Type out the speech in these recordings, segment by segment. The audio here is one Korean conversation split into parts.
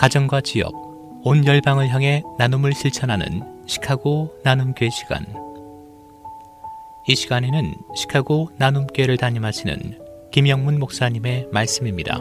가정과 지역, 온 열방을 향해 나눔을 실천하는 시카고 나눔교회 시간. 이 시간에는 시카고 나눔교회를 담임하시는 김영문 목사님의 말씀입니다.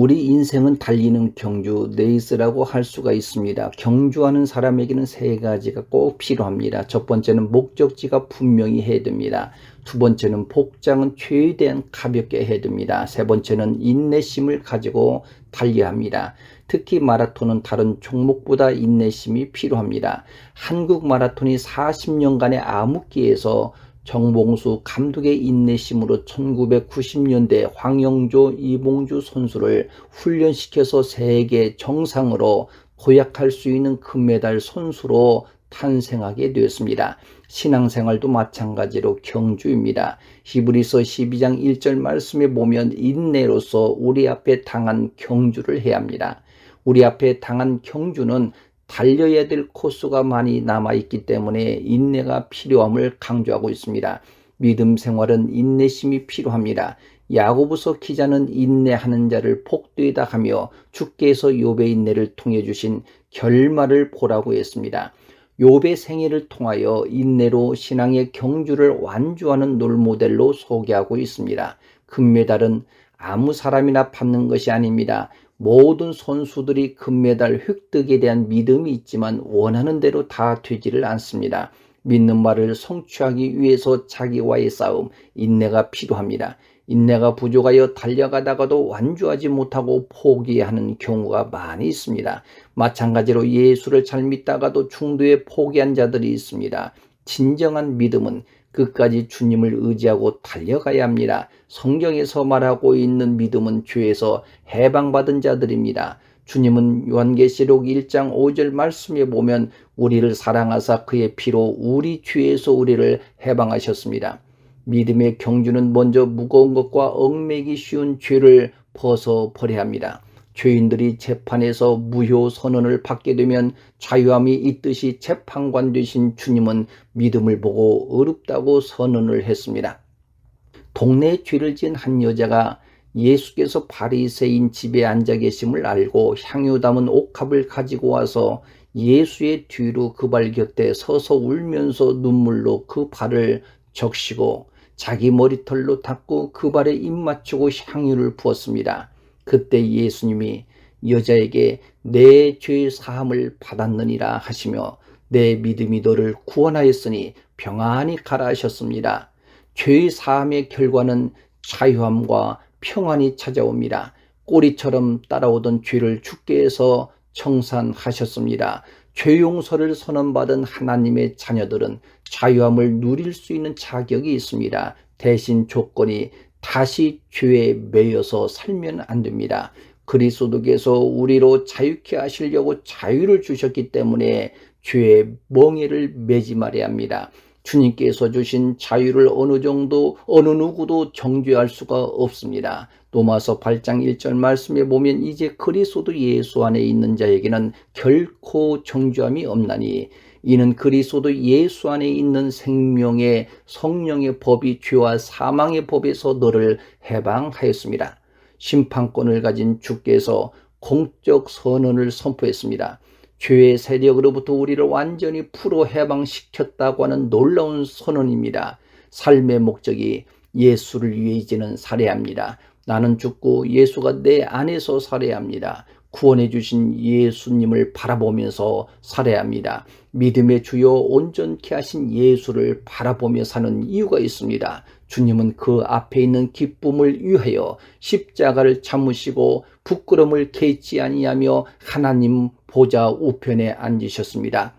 우리 인생은 달리는 경주 레이스라고 할 수가 있습니다. 경주하는 사람에게는 세 가지가 꼭 필요합니다. 첫 번째는 목적지가 분명히 해야 됩니다. 두 번째는 복장은 최대한 가볍게 해야 됩니다. 세 번째는 인내심을 가지고 달려야 합니다. 특히 마라톤은 다른 종목보다 인내심이 필요합니다. 한국 마라톤이 40년간의 암흑기에서 정봉수 감독의 인내심으로 1990년대 황영조, 이봉주 선수를 훈련시켜서 세계 정상으로 도약할 수 있는 금메달 선수로 탄생하게 되었습니다. 신앙생활도 마찬가지로 경주입니다. 히브리서 12장 1절 말씀에 보면 인내로서 우리 앞에 당한 경주를 해야 합니다. 우리 앞에 당한 경주는 달려야 될 코스가 많이 남아있기 때문에 인내가 필요함을 강조하고 있습니다. 믿음 생활은 인내심이 필요합니다. 야고보서 기자는 인내하는 자를 복되다 하며 주께서 욥의 인내를 통해 주신 결말을 보라고 했습니다. 욥의 생애를 통하여 인내로 신앙의 경주를 완주하는 롤모델로 소개하고 있습니다. 금메달은 아무 사람이나 받는 것이 아닙니다. 모든 선수들이 금메달 획득에 대한 믿음이 있지만 원하는 대로 다 되지를 않습니다. 믿는 말을 성취하기 위해서 자기와의 싸움, 인내가 필요합니다. 인내가 부족하여 달려가다가도 완주하지 못하고 포기하는 경우가 많이 있습니다. 마찬가지로 예수를 잘 믿다가도 중도에 포기한 자들이 있습니다. 진정한 믿음은 끝까지 주님을 의지하고 달려가야 합니다. 성경에서 말하고 있는 믿음은 죄에서 해방받은 자들입니다. 주님은 요한계시록 1장 5절 말씀에 보면 우리를 사랑하사 그의 피로 우리 죄에서 우리를 해방하셨습니다. 믿음의 경주는 먼저 무거운 것과 얽매기 쉬운 죄를 벗어 버려야 합니다. 죄인들이 재판에서 무효 선언을 받게 되면 자유함이 있듯이 재판관 되신 주님은 믿음을 보고 어렵다고 선언을 했습니다. 동네에 죄를 지은 한 여자가 예수께서 바리새인 집에 앉아 계심을 알고 향유 담은 옥합을 가지고 와서 예수의 뒤로 그 발 곁에 서서 울면서 눈물로 그 발을 적시고 자기 머리털로 닦고 그 발에 입 맞추고 향유를 부었습니다. 그때 예수님이 여자에게 내죄 사함을 받았느니라 하시며 내 믿음이 너를 구원하였으니 평안히 가라 하셨습니다. 죄 사함의 결과는 자유함과 평안이 찾아옵니다. 꼬리처럼 따라오던 죄를 주께 해서 청산하셨습니다. 죄 용서를 선언받은 하나님의 자녀들은 자유함을 누릴 수 있는 자격이 있습니다. 대신 조건이 다시 죄에 매여서 살면 안 됩니다. 그리스도께서 우리로 자유케 하시려고 자유를 주셨기 때문에 죄의 멍에를 매지 말아야 합니다. 주님께서 주신 자유를 어느 정도 어느 누구도 정죄할 수가 없습니다. 로마서 8장 1절 말씀에 보면 이제 그리스도 예수 안에 있는 자에게는 결코 정죄함이 없나니 이는 그리스도 예수 안에 있는 생명의 성령의 법이 죄와 사망의 법에서 너를 해방하였습니다. 심판권을 가진 주께서 공적 선언을 선포했습니다. 죄의 세력으로부터 우리를 완전히 풀어 해방시켰다고 하는 놀라운 선언입니다. 삶의 목적이 예수를 위해 이제는 살해합니다. 나는 죽고 예수가 내 안에서 살해합니다. 구원해 주신 예수님을 바라보면서 살아야 합니다. 믿음의 주요 온전케 하신 예수를 바라보며 사는 이유가 있습니다. 주님은 그 앞에 있는 기쁨을 위하여 십자가를 참으시고 부끄럼을 개치 아니하며 하나님 보좌 우편에 앉으셨습니다.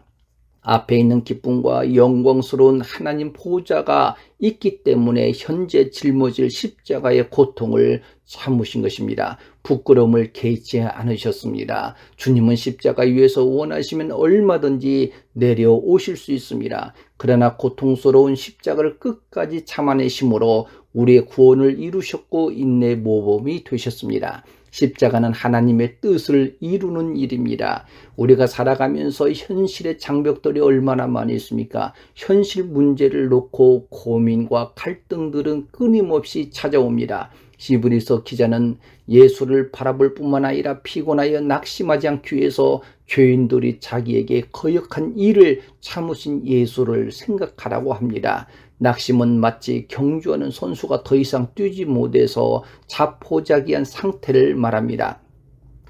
앞에 있는 기쁨과 영광스러운 하나님 보좌가 있기 때문에 현재 짊어질 십자가의 고통을 참으신 것입니다. 부끄러움을 개의치 않으셨습니다. 주님은 십자가 위에서 원하시면 얼마든지 내려오실 수 있습니다. 그러나 고통스러운 십자가를 끝까지 참아내심으로 우리의 구원을 이루셨고 인내 모범이 되셨습니다. 십자가는 하나님의 뜻을 이루는 일입니다. 우리가 살아가면서 현실의 장벽들이 얼마나 많이 있습니까? 현실 문제를 놓고 고민과 갈등들은 끊임없이 찾아옵니다. 시브리서 기자는 예수를 바라볼 뿐만 아니라 피곤하여 낙심하지 않기 위해서 죄인들이 자기에게 거역한 일을 참으신 예수를 생각하라고 합니다. 낙심은 마치 경주하는 선수가 더 이상 뛰지 못해서 자포자기한 상태를 말합니다.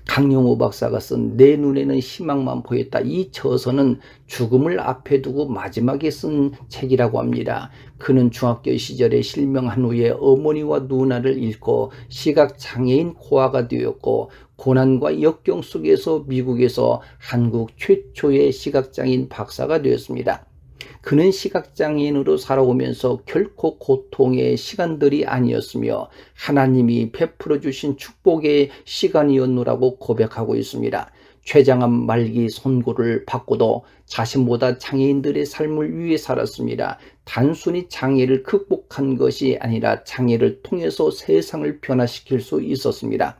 강용호 박사가 쓴 내 눈에는 희망만 보였다. 이 저서는 죽음을 앞에 두고 마지막에 쓴 책이라고 합니다. 그는 중학교 시절에 실명한 후에 어머니와 누나를 잃고 시각장애인 고아가 되었고 고난과 역경 속에서 미국에서 한국 최초의 시각장애인 박사가 되었습니다. 그는 시각장애인으로 살아오면서 결코 고통의 시간들이 아니었으며 하나님이 베풀어 주신 축복의 시간이었노라고 고백하고 있습니다. 췌장암 말기 선고를 받고도 자신보다 장애인들의 삶을 위해 살았습니다. 단순히 장애를 극복한 것이 아니라 장애를 통해서 세상을 변화시킬 수 있었습니다.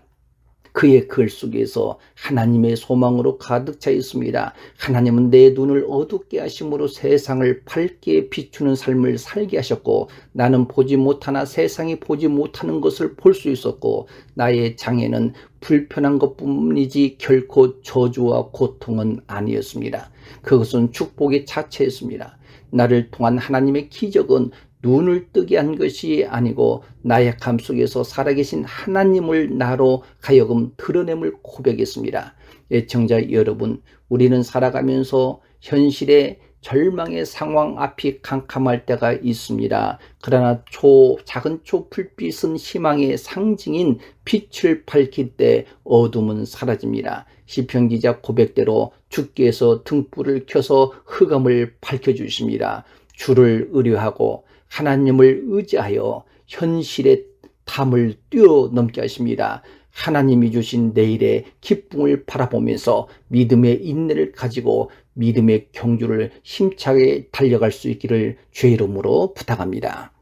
그의 글 속에서 하나님의 소망으로 가득 차 있습니다. 하나님은 내 눈을 어둡게 하심으로 세상을 밝게 비추는 삶을 살게 하셨고 나는 보지 못하나 세상이 보지 못하는 것을 볼 수 있었고 나의 장애는 불편한 것뿐이지 결코 저주와 고통은 아니었습니다. 그것은 축복의 자체였습니다. 나를 통한 하나님의 기적은 눈을 뜨게 한 것이 아니고 나약함 속에서 살아계신 하나님을 나로 하여금 드러냄을 고백했습니다. 애청자 여러분, 우리는 살아가면서 현실의 절망의 상황 앞이 캄캄할 때가 있습니다. 그러나 초, 작은 초 불빛은 희망의 상징인 빛을 밝힐 때 어둠은 사라집니다. 시편 기자 고백대로 주께서 등불을 켜서 흑암을 밝혀주십니다. 주를 의뢰하고 하나님을 의지하여 현실의 담을 뛰어넘게 하십니다. 하나님이 주신 내일의 기쁨을 바라보면서 믿음의 인내를 가지고 믿음의 경주를 힘차게 달려갈 수 있기를 주의 이름으로 부탁합니다.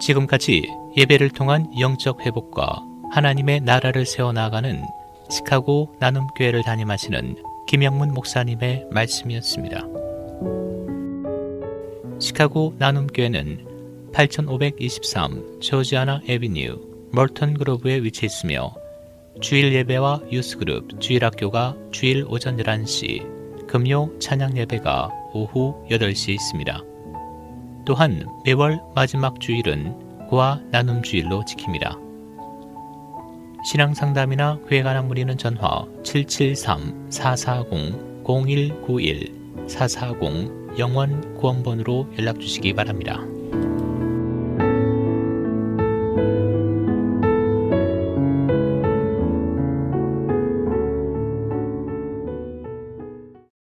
지금까지 예배를 통한 영적 회복과 하나님의 나라를 세워나가는 시카고 나눔교회를 담임하시는 김영문 목사님의 말씀이었습니다. 시카고 나눔교회는 8523 조지아나 에비뉴 멀턴 그로브에 위치해 있으며 주일 예배와 유스그룹 주일학교가 주일 오전 11시, 금요 찬양 예배가 오후 8시에 있습니다. 또한 매월 마지막 주일은 고아 나눔 주일로 지킵니다. 신앙 상담이나 교회 관한 문의는 전화 773-440-0191 440 영원 구원번으로 연락 주시기 바랍니다.